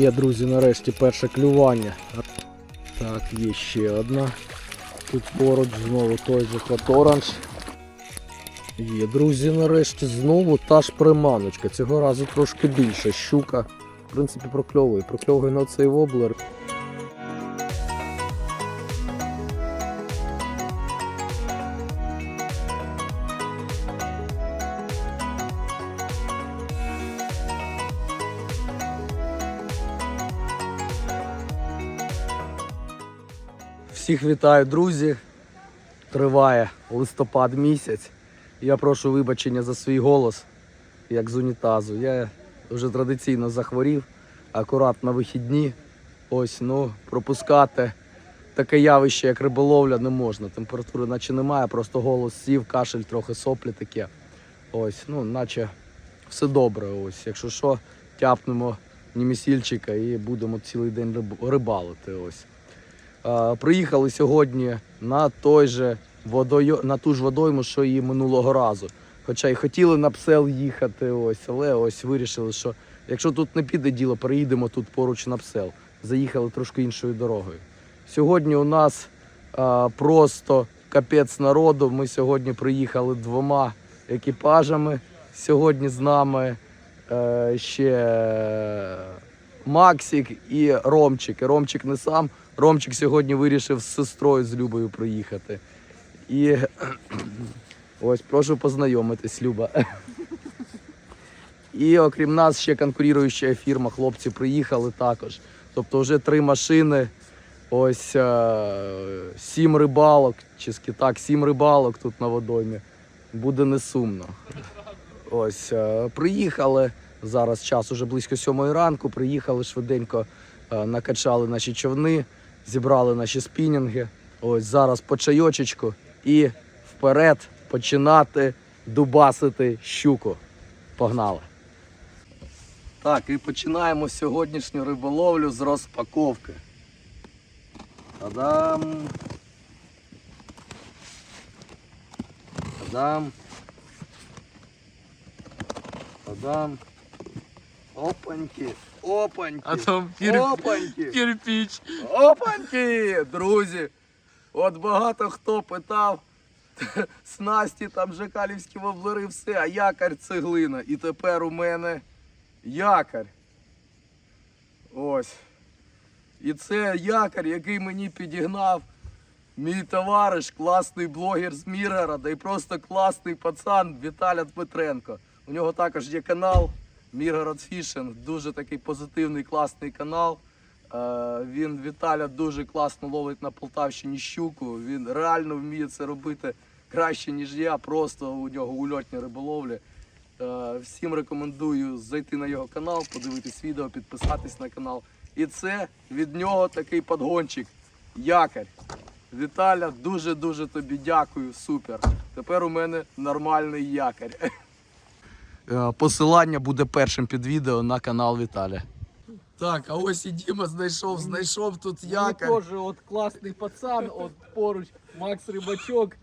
Є, друзі, нарешті перше клювання. Так, є ще одна. Тут поруч знову той же хоторанж. Є, друзі, нарешті знову та ж приманочка. Цього разу трошки більше. Щука. В принципі, прокльовує. Прокльовує на цей воблер. Всіх вітаю, друзі. Триває листопад місяць. Я прошу вибачення за свій голос, як з унітазу. Я вже традиційно захворів, акурат на вихідні. Ось, ну, пропускати таке явище, як риболовля, не можна. Температури наче немає, просто голос сів, кашель, трохи соплі таке. Ось, ну, наче все добре. Ось, якщо що, тяпнемо німісільчика і будемо цілий день рибалити. Ось. Е, Приїхали сьогодні на той же водойо... на ту ж водойму, що і минулого разу. Хоча й хотіли на псел їхати, ось, але ось вирішили, що якщо тут не піде діло, переїдемо тут поруч на псел. Заїхали трошки іншою дорогою. Сьогодні у нас е, просто капець народу. Ми сьогодні приїхали двома екіпажами. Сьогодні з нами е, ще Максик і Ромчик. Ромчик не сам. Ромчик сьогодні вирішив з сестрою з Любою приїхати. І ось прошу познайомитись, Люба. І окрім нас ще конкуруюча фірма, хлопці приїхали також. Тобто вже три машини, ось е, сім рибалок, чи так, сім рибалок тут на водоймі. Буде не сумно. Ось е, приїхали. Зараз час уже близько сьомої ранку. Приїхали швиденько, е, накачали наші човни, зібрали наші спінінги. Ось зараз по чайочечку і вперед починати дубасити щуку. Погнали. Так, і починаємо сьогоднішню риболовлю з розпаковки. Та-дам! Та-дам! Та-дам! Опаньки! Опаньки! А там кир... Опаньки! кирпич. Опаньки! Друзі! От багато хто питав, снасті там жакалівські воблери, все, а якорь цеглина. І тепер у мене якорь. Ось. І це якорь, який мені підігнав мій товариш, класний блогер з Міргорода і просто класний пацан Віталя Дмитренко. У нього також є канал Міргород Фішинг, дуже такий позитивний, класний канал. Е, Він Віталя дуже класно ловить на Полтавщині щуку. Він реально вміє це робити краще, ніж я. Просто у нього ульотні риболовлі. Е, Всім рекомендую зайти на його канал, подивитись відео, підписатись на канал. І це від нього такий подгончик. Якорь. Віталя, дуже-дуже тобі дякую, супер. Тепер у мене нормальний якорь. Е, Посилання буде першим під відео на канал Віталя. Так, а ось і Діма знайшов, знайшов тут якорь. Тоже от класний пацан, от поруч Макс Рибачок,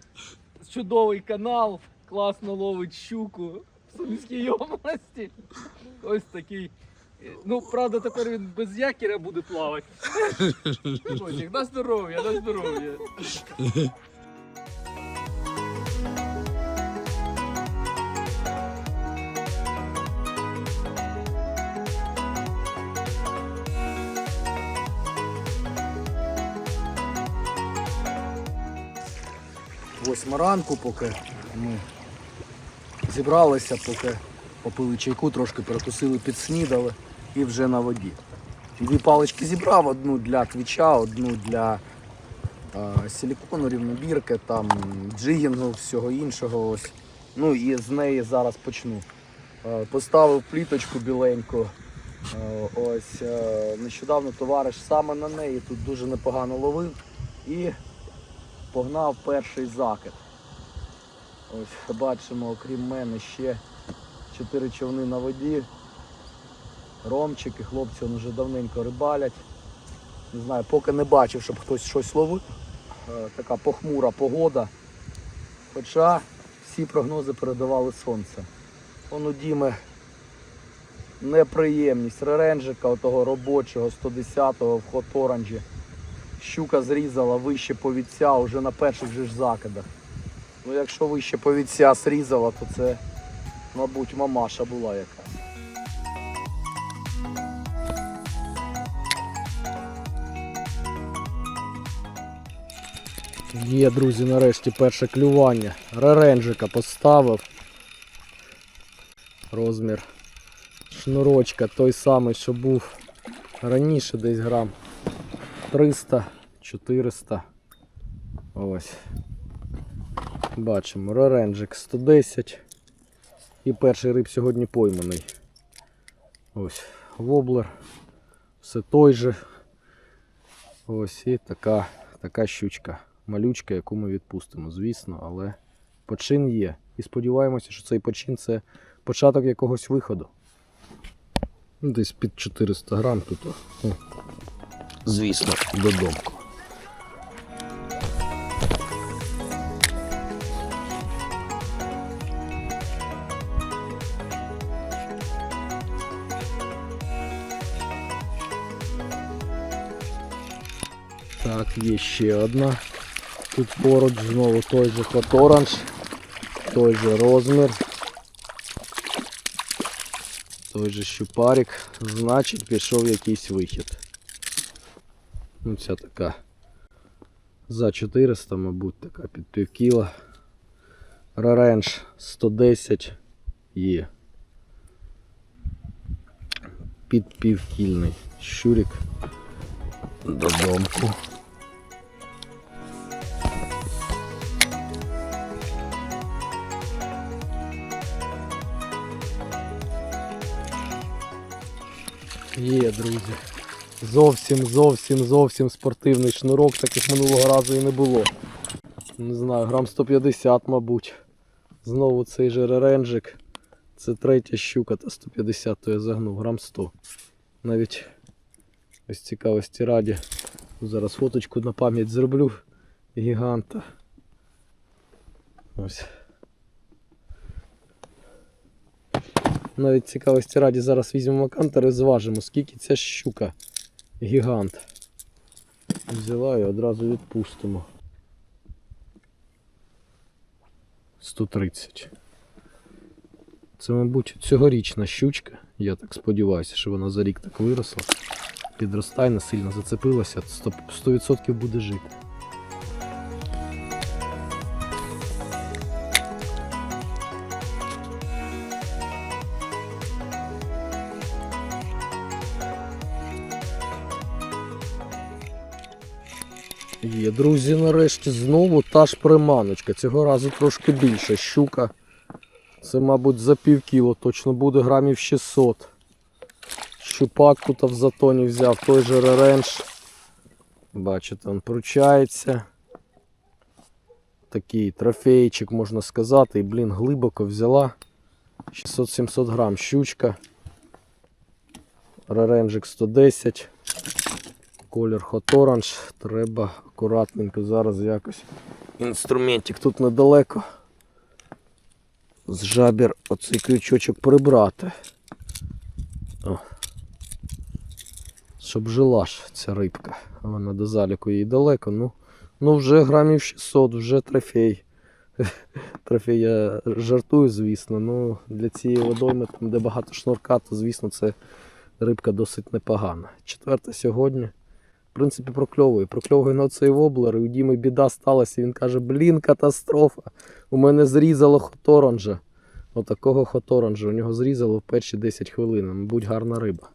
чудовий канал, класно ловить щуку в Сумській області. Ось такий. Ну, правда, тепер він без якіря буде плавати. На здоров'я, на здоров'я. Восьма ранку, поки ми зібралися, поки попили чайку, трошки перекусили, підснідали і вже на воді. Дві палички зібрав, одну для твіча, одну для е, силікону, рівнобірки, там джигінгу, всього іншого. Ось. Ну і з неї зараз почну. Е, поставив пліточку біленьку. Е, ось е, нещодавно товариш саме на неї тут дуже непогано ловив. І погнав перший закид. Ось бачимо, окрім мене, ще чотири човни на воді. Ромчики, хлопці вони вже давненько рибалять. Не знаю, поки не бачив, щоб хтось щось ловив. Е, Така похмура погода. Хоча всі прогнози передавали сонце. Вон у Діми неприємність. Реренджика отого робочого 110-го в хот оранжі. Щука зрізала вище повідця вже на перших же ж закидах. Ну якщо вище повідця зрізала, то це, мабуть, мамаша була яка. Є, друзі, нарешті перше клювання. Реренджика поставив. Розмір шнурочка той самий, що був раніше десь грам 300, 400. Ось. Бачимо, реренджик 110. І перший риб сьогодні пойманий. Ось воблер. Все той же. Ось і така, така щучка. Малючка, яку ми відпустимо, звісно, але почин є. І сподіваємося, що цей почин це початок якогось виходу. Десь під 400 грам тут. Звісно, додому. Так, є ще одна. Тут поруч знову той же хот оранж, той же розмір. Той же щупарик, значить пішов якийсь вихід. Ну ця така за 400, мабуть, така під пів кіла. Раренж 110 є. Під півкільний щурик додомку. Є, друзі. Зовсім, зовсім, зовсім спортивний шнурок, таких минулого разу і не було. Не знаю, грам 150, мабуть. Знову цей же реренджик. Це третя щука та 150, то я загнув, грам 100. Навіть ось цікавості раді. Зараз фоточку на пам'ять зроблю гіганта. Ось. Навіть цікавості раді зараз візьмемо кантер і зважимо, скільки ця щука гігант. Взяла і одразу відпустимо. 130. Це, мабуть, цьогорічна щучка. Я так сподіваюся, що вона за рік так виросла. Підростає, не сильно зацепилася, 100%, 100% буде жити. Є, друзі, нарешті знову та ж приманочка. Цього разу трошки більша щука. Це, мабуть, за пів кіло, точно буде грамів 600. Щупак тут в затоні взяв той же реренж. Бачите, він пручається. Такий трофейчик, можна сказати. І, блін, глибоко взяла. 600-700 грам щучка. Реренжик 110. Колір Hot Orange. Треба акуратненько зараз якось. Інструментик тут недалеко. З жабір оцей крючочок прибрати. О. Щоб жила ж ця рибка. Вона до заліку їй далеко. Ну, ну вже грамів 600, вже трофей. Трофей я жартую, звісно. Ну для цієї водойми, там, де багато шнурка, то звісно це рибка досить непогана. Четверта сьогодні. Принципі, прокльовує. Прокльовує на цей воблер, і у Діми біда сталася. І Він каже, блін, катастрофа. У мене зрізало хоторанжа. Отакого хоторанжа. У нього зрізало в перші 10 хвилин. Мабуть, гарна риба.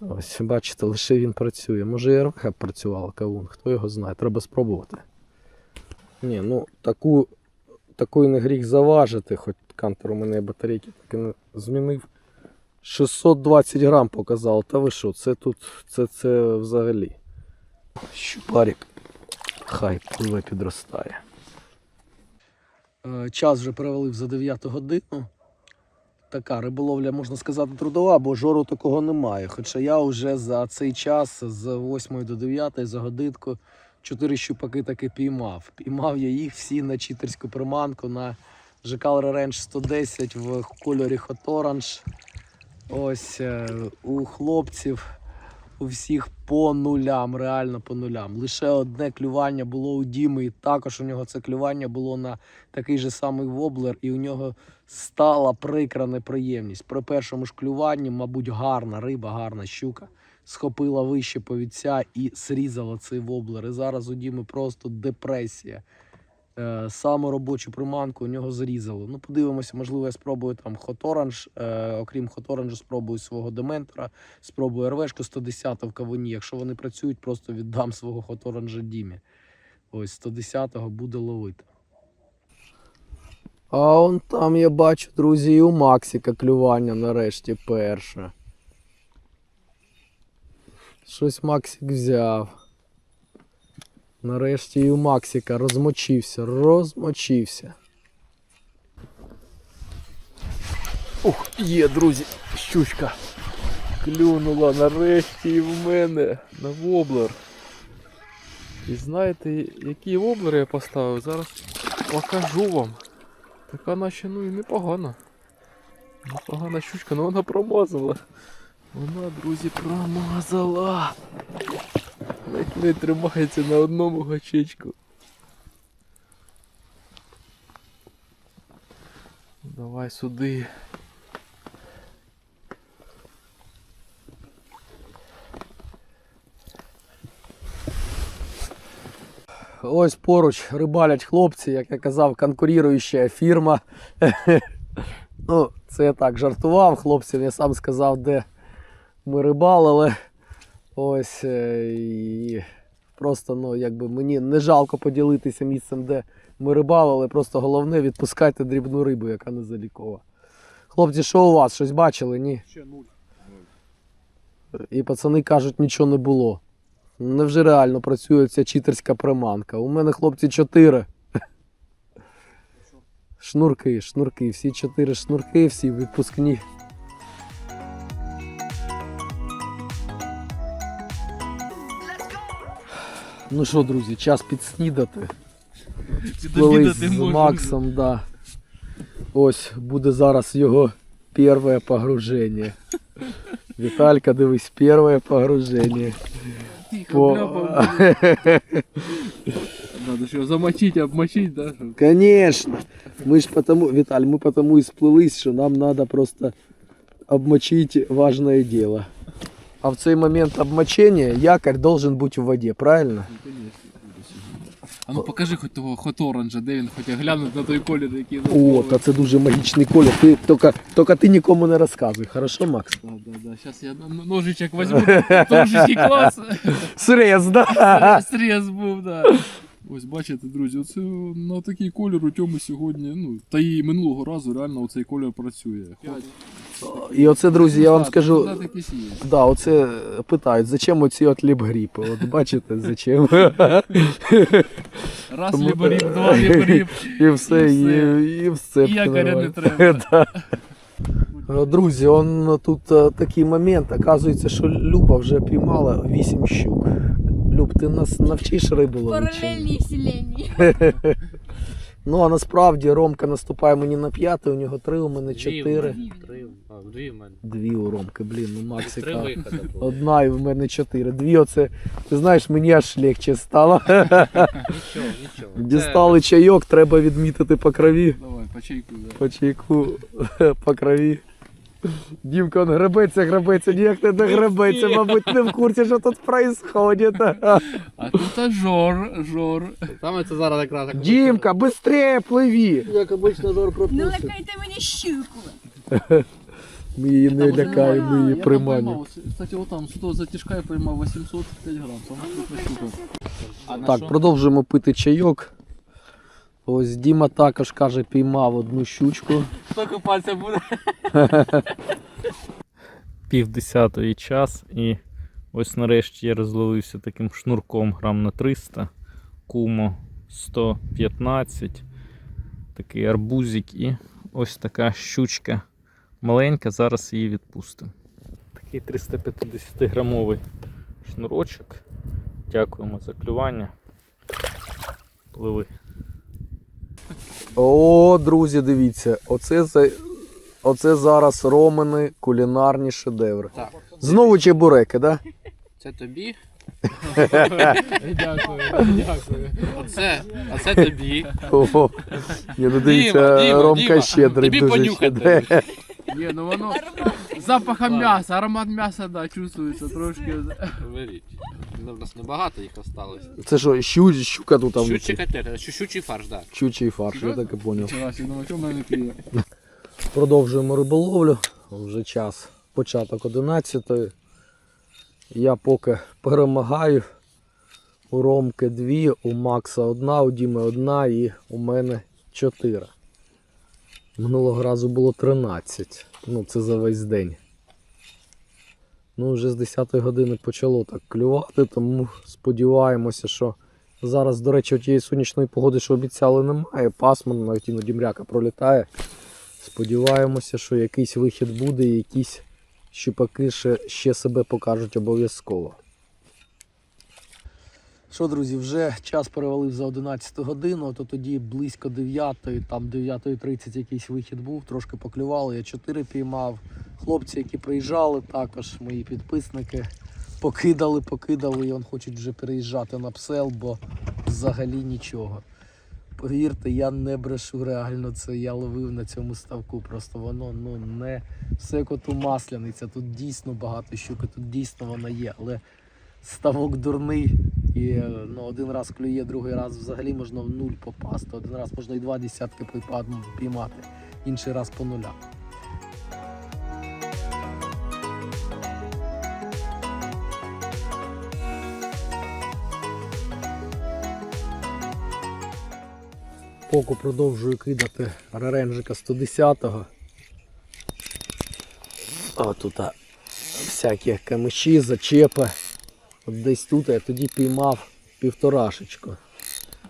Ось, бачите, лише він працює. Може і РВХ працювала кавун, хто його знає, треба спробувати. Ні, ну таку, таку не гріх заважити, хоч кантер у мене батарейки так і не змінив. 620 грам показав. Та ви що, це тут, це, це взагалі. Щупарик. Хай пливе підростає. Е, Час вже перевалив за 9 годину. Така риболовля, можна сказати, трудова, бо жору такого немає. Хоча я вже за цей час з 8 до 9 за годинку 4 щупаки таки піймав. Піймав я їх всі на читерську приманку на ЖК Range 110 в кольорі Hot Orange. Ось е, у хлопців у всіх по нулям, реально по нулям. Лише одне клювання було у Діми, і також у нього це клювання було на такий же самий воблер, і у нього стала прикра неприємність. При першому ж клюванні, мабуть, гарна риба, гарна щука. Схопила вище повідця і срізала цей воблер. І зараз у Діми просто депресія. Е, Саму робочу приманку у нього зрізало. Ну, подивимося, можливо, я спробую там хоторанж. Е, окрім хоторанжу, спробую свого дементора, спробую РВшку 110 в кавуні. Якщо вони працюють, просто віддам свого хоторанжа Дімі. Ось 110-го буде ловити. А он там я бачу, друзі, і у Максика клювання нарешті перше. Щось Максик взяв. Нарешті і у Максика розмочився, розмочився. Ух, є, друзі, щучка. Клюнула нарешті і в мене на воблер. І знаєте, який воблер я поставив? Зараз покажу вам. Така наче ну і непогана. Непогана щучка, але вона промазала. Вона, друзі, промазала. Ледь не тримається на одному гачечку. Давай сюди. Ось поруч рибалять хлопці, як я казав, конкуруюча фірма. ну, це я так жартував хлопцям, я сам сказав, де ми рибалили. Ось е, і просто ну, якби мені не жалко поділитися місцем, де ми рибалили. Просто головне відпускайте дрібну рибу, яка не залікова. Хлопці, що у вас? Щось бачили? Ні? Ще нуль. І пацани кажуть, нічого не було. Невже реально працює ця читерська приманка? У мене хлопці чотири. Шнурки, шнурки, всі чотири шнурки, всі відпускні. Ну що, друзі, час підснідати. Плились з Максом, да. Ось буде зараз його перше погруження. Віталька, дивись, перше погруження. По... Надо що замочить, обмочить, да? щоб- Конечно. Мы ж потому, Виталь, мы потому и сплылись, что нам надо просто обмочить важное дело. А в цей момент обмочения якорь должен быть в воде, правильно? А ну покажи хоч того хот оранжа, де він хоч глянуть на той колір, який О, та це дуже магічний колір. Ти тільки, тільки ти нікому не розказуй, хорошо, Макс? Да, да, да. Сейчас я ножичок возьму. Трошечки клас. Срез, да? Срез був, да. Ось бачите, друзі, оце на такий колір у Тьоми сьогодні, ну, та і минулого разу реально оцей колір працює. І оце, друзі, я вам скажу, да, оце питають, зачем оці от ліп-гріпи? От бачите, зачем? Раз Тому- ліборіб, два ліборіб. І все, І все. і, все. І якоря не треба. Друзі, он тут е, такий момент. Оказується, що Люба вже піймала 8 щук. Люб, ти нас навчиш рибу ловити? Паралельні вселенні. Ну а насправді Ромка наступає мені на п'ятий, у нього три, у мене чотири. Три, а, дві в мене. Дві у Ромки, блін, ну Три Максика. виходи було. Одна і в мене чотири. Дві оце, ти знаєш, мені аж легче стало. Нічого, нічого. Дістали чайок, треба відмітити по крові. Давай, по чайку, да. По чайку, по крові. Дімка, он гребеться, гребеться, ніяк не догребеться, мабуть, не в курсі, що тут происходит. А тут жор, жор. Саме це зараз якраз. Дімка, быстрее пливи! Як обично жор Не пропустить. лякайте мені щуку. Ми її не лякаємо, ми її Я приманюємо. Кстати, вот там 100 затяжка я поймав 805 грам. Сама крупна щука. А на Так, що? продовжуємо пити чайок. Ось Діма також каже, піймав одну щучку. Тільки пальця буде. пів десятої час і ось нарешті я розловився таким шнурком грам на 300, кумо 115, такий арбузик і ось така щучка маленька, зараз її відпустимо. Такий 350 грамовий шнурочок. Дякуємо за клювання. Пливи. О, друзі, дивіться, оце оце зараз ромини кулінарні шедеври. Так. Знову чебуреки, да? Це тобі. Дякую, дякую. Оце, оце тобі. Ого. Ні, ну дивіться, Діма, Ромка Діма, щедрий, тобі дуже понюхати. щедрий. Ні, ну воно запахом м'яса, аромат м'яса, да, чувствується трошки. Беріть. Ну, У нас небагато їх осталось. Це що, щу, щука тут там? Щучий котлет, щучий фарш, так. Щучий фарш, я так і поняв. Вчора думаю, що в мене кліє. Продовжуємо риболовлю. Вже час, початок 11 Я поки перемагаю. У Ромки дві, у Макса одна, у Діми одна і у мене чотири. Минулого разу було 13. Ну, це за весь день. Ну, вже з 10 години почало так клювати, тому сподіваємося, що зараз, до речі, тієї сонячної погоди, що обіцяли, немає. Пасмурно, навіть іноді мряка пролітає. Сподіваємося, що якийсь вихід буде якісь щупаки ще, ще себе покажуть обов'язково. Що, друзі, вже час перевалив за 11 годину, то тоді близько 9, там 9.30 якийсь вихід був, трошки поклювали, я 4 піймав. Хлопці, які приїжджали, також мої підписники, покидали, покидали, і он хочуть вже переїжджати на псел, бо взагалі нічого. Повірте, я не брешу реально це. Я ловив на цьому ставку. Просто воно ну не все коту масляниця. Тут дійсно багато щуки, тут дійсно вона є. Але ставок дурний. І ну, один раз клює, другий раз взагалі можна в нуль попасти. Один раз можна і два десятки припад- піймати, інший раз по нулях. Поки продовжую кидати реренжика 110-го. О, тут всякі камиші, зачепи. От десь тут я тоді піймав півторашечку.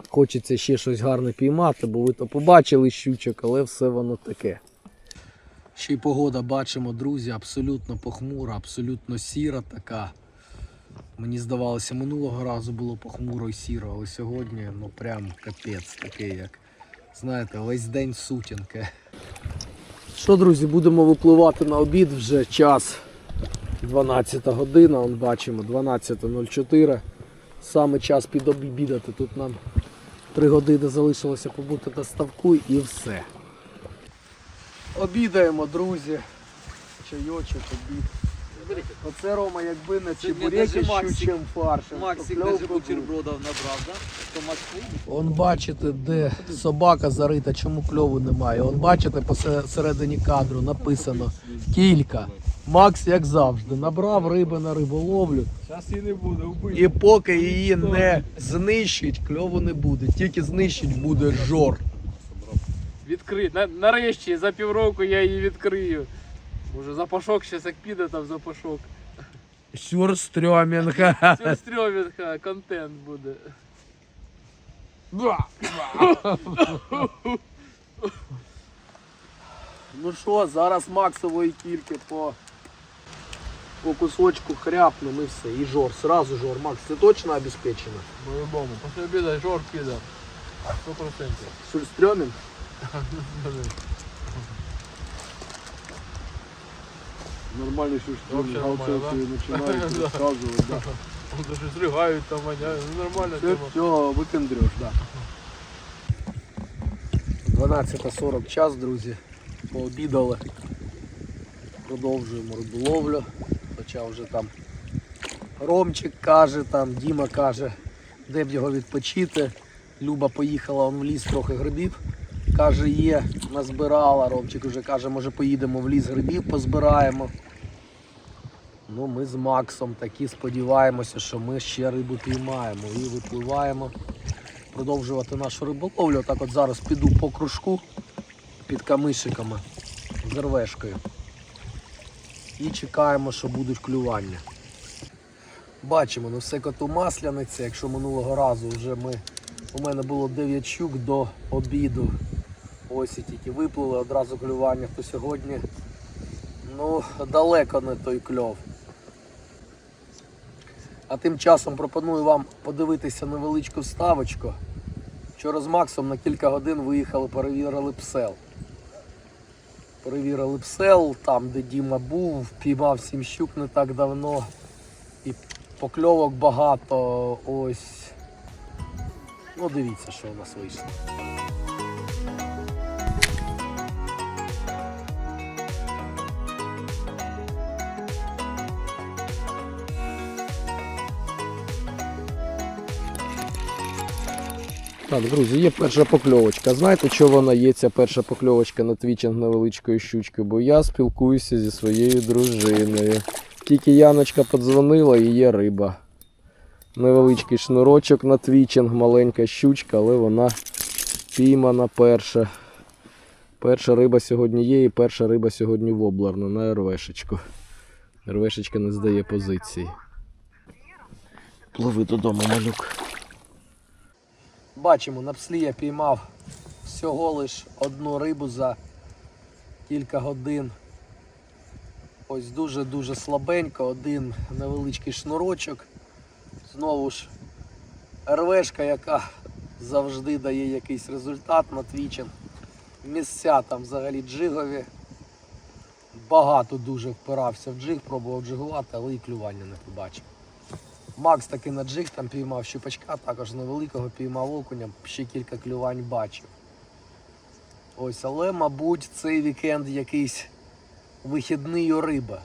Хочеться ще щось гарне піймати, бо ви то побачили щучок, але все воно таке. Ще й погода бачимо, друзі, абсолютно похмура, абсолютно сіра така. Мені здавалося, минулого разу було похмуро і сіро, але сьогодні ну прям капець такий, як знаєте, весь день сутінки. Що, друзі, будемо випливати на обід вже час 12 година, он бачимо 12.04. Саме час підобідати. Тут нам 3 години залишилося побути на ставку і все. Обідаємо, друзі. Чайочок, обід. Оце Рома, якби не чебуреки з щучим фаршем. покльовка була. набрав, да? То Он бачите, де собака зарита, чому кльову немає. Он бачите посередині кадру написано кілька. Макс, як завжди, набрав риби на риболовлю. Зараз і не буде, вбити. І поки її не знищить, кльову не буде. Тільки знищить буде жор. Відкрити. На, нарешті за півроку я її відкрию. Може запашок ще як піде там запашок. Сюрстрьомінга. Це стрьомінка, контент буде. Ну що, зараз Максової кільки по, по кусочку хряпнемо і все. І жор, сразу жор. Макс, це точно обезпечено? По-любому. Після обіду жор піде. 100%. Сюрстрьомінг? Нормальний Вообще нормально, да? починають Да. розказувати. Да. Даже зригають там воняють. Ну нормально тема. все викендреш, да. 12.40 час, друзі. Пообідали. Продовжуємо риболовлю. Хоча вже там Ромчик каже, там Діма каже, де б його відпочити. Люба поїхала в ліс трохи грибів. Каже, є, назбирала. Ромчик вже каже, може поїдемо в ліс грибів, позбираємо. Ну, ми з Максом такі сподіваємося, що ми ще рибу піймаємо і випливаємо продовжувати нашу риболовлю. Так от зараз піду по кружку під камишиками з рвешкою. І чекаємо, що будуть клювання. Бачимо, ну все коту масляниця. Якщо минулого разу вже ми, у мене було 9 щук до обіду. Ось і тільки виплили одразу клювання, то сьогодні ну, далеко не той кльов. А тим часом пропоную вам подивитися невеличку ставочку. Вчора з Максом на кілька годин виїхали, перевірили псел. Перевірили псел, там, де Діма був, піймав сім щук не так давно. І покльовок багато. Ось. Ну, дивіться, що у нас вийшло. Так, друзі, є перша покльовочка. Знаєте, що вона є, ця перша покльовочка на твічинг невеличкої щучки? Бо я спілкуюся зі своєю дружиною. Тільки Яночка подзвонила і є риба. Невеличкий шнурочок на твічинг, маленька щучка, але вона піймана перша. Перша риба сьогодні є і перша риба сьогодні воблерна на РВшечку. РВшечка не здає позиції. Пливи додому, малюк. Бачимо, на пслі я піймав всього лиш одну рибу за кілька годин. Ось дуже-дуже слабенько, один невеличкий шнурочок. Знову ж РВшка, яка завжди дає якийсь результат на твічинг. Місця там взагалі джигові. Багато дуже впирався в джиг, пробував джигувати, але і клювання не побачив. Макс таки на джиг там піймав щупачка, також невеликого піймав окуня, ще кілька клювань бачив. Ось, але, мабуть, цей вікенд якийсь вихідний у риби.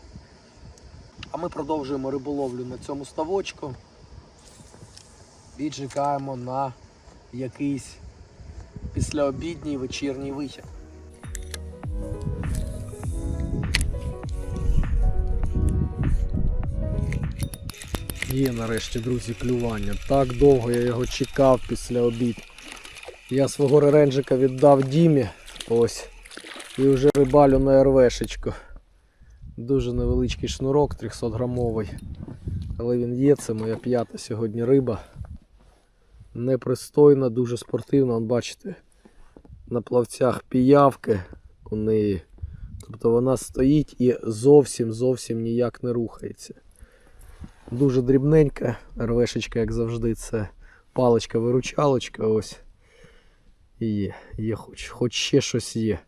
А ми продовжуємо риболовлю на цьому ставочку і чекаємо на якийсь післяобідній вечірній вихід. Є нарешті, друзі, клювання. Так довго я його чекав після обід. Я свого реренджика віддав Дімі. Ось. І вже рибалю на РВшечку. Дуже невеличкий шнурок, 300 грамовий. Але він є, це моя п'ята сьогодні риба. Непристойна, дуже спортивна. Вон, бачите, на плавцях піявки у неї. Тобто вона стоїть і зовсім зовсім ніяк не рухається. Дуже дрібненька, рвешечка, як завжди, це паличка-виручалочка. Ось. Є, є хоч, хоч ще щось є.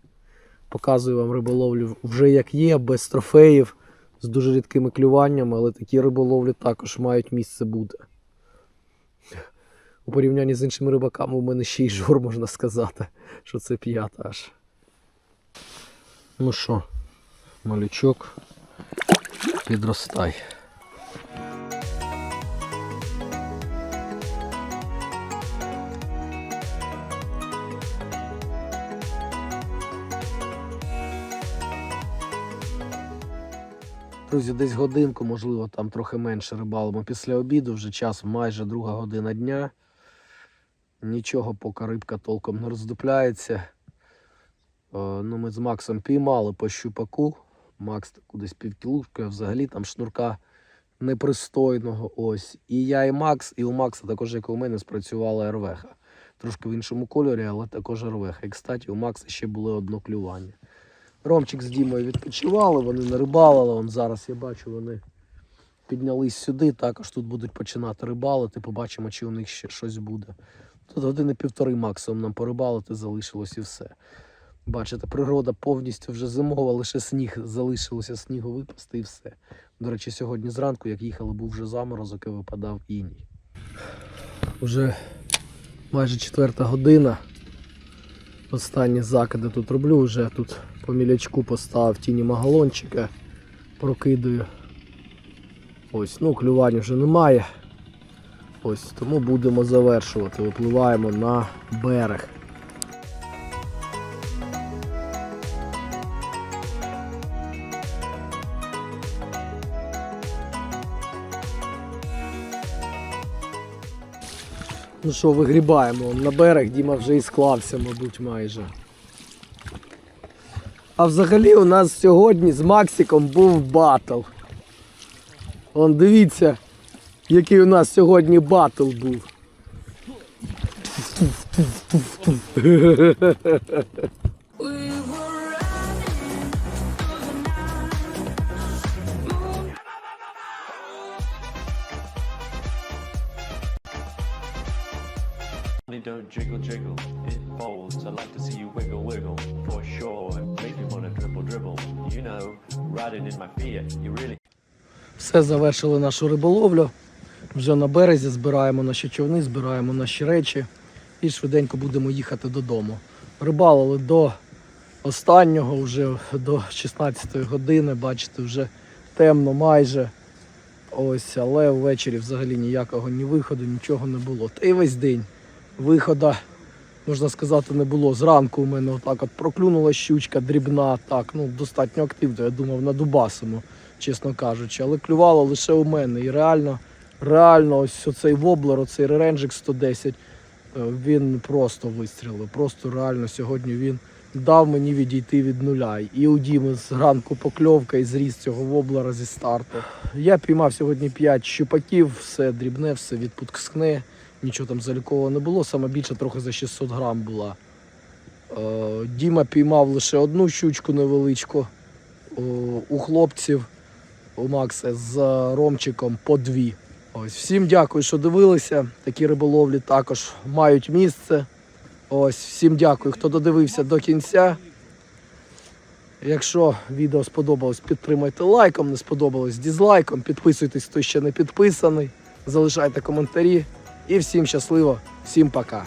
Показую вам риболовлю вже як є, без трофеїв, з дуже рідкими клюваннями, але такі риболовлі також мають місце бути. У порівнянні з іншими рибаками у мене ще й жур, можна сказати, що це п'ята аж. Ну що, малючок, підростай. Друзі, десь годинку, можливо, там трохи менше рибалимо після обіду, вже час майже друга година дня. Нічого, поки рибка толком не роздупляється. Е, ну, ми з Максом піймали по щупаку. Макс таку десь півкілушку, а взагалі там шнурка непристойного. Ось. І я, і Макс, і у Макса також, як і у мене, спрацювала РВХ. Трошки в іншому кольорі, але також РВХ. І, кстати, у Макса ще було одно клювання. Ромчик з Дімою відпочивали, вони не рибалили. Вон зараз я бачу, вони піднялись сюди. Також тут будуть починати рибалити. Побачимо, чи у них ще щось буде. Тут години півтори максимум нам порибалити залишилось і все. Бачите, природа повністю вже зимова, лише сніг залишилося снігу випасти і все. До речі, сьогодні зранку, як їхали, був вже заморозок і випадав іній. Уже майже четверта година. Останні закиди тут роблю, вже тут по мілячку поставив тіні магалончика, прокидаю. Ось, ну клювань вже немає. Ось, тому будемо завершувати. Випливаємо на берег. Ну що, вигрібаємо на берег, Діма вже і склався, мабуть, майже. А взагалі у нас сьогодні з Максиком був батл. Вон дивіться, який у нас сьогодні батл був. Don't jiggle jiggle, it folds. I like to see you wiggle wiggle for sure. Make me wanna dribble dribble. You know, riding in my Fiat, you really Все завершили нашу риболовлю. Вже на березі збираємо наші човни, збираємо наші речі і швиденько будемо їхати додому. Рибалили до останнього, вже до 16 години, бачите, вже темно майже. Ось, але ввечері взагалі ніякого ні виходу, нічого не було. Та й весь день виходу, можна сказати, не було. Зранку у мене отак от проклюнула щучка дрібна, так, ну достатньо активно, я думав, на Дубасому чесно кажучи, але клювало лише у мене. І реально, реально, ось оцей воблер, оцей реренджик 110, е, він просто вистрілив. Просто реально сьогодні він дав мені відійти від нуля. І у Діми з ранку покльовка і зріз цього воблера зі старту. Я піймав сьогодні 5 щупаків, все дрібне, все відпускне, нічого там залікового не було. Саме більше трохи за 600 грам була. Е, Діма піймав лише одну щучку невеличку. О, У хлопців у Макса з Ромчиком по дві. Ось всім дякую, що дивилися. Такі риболовлі також мають місце. Ось всім дякую, хто додивився до кінця. Якщо відео сподобалось, підтримайте лайком, не сподобалось дізлайком. Підписуйтесь, хто ще не підписаний. Залишайте коментарі. І всім щасливо, всім пока.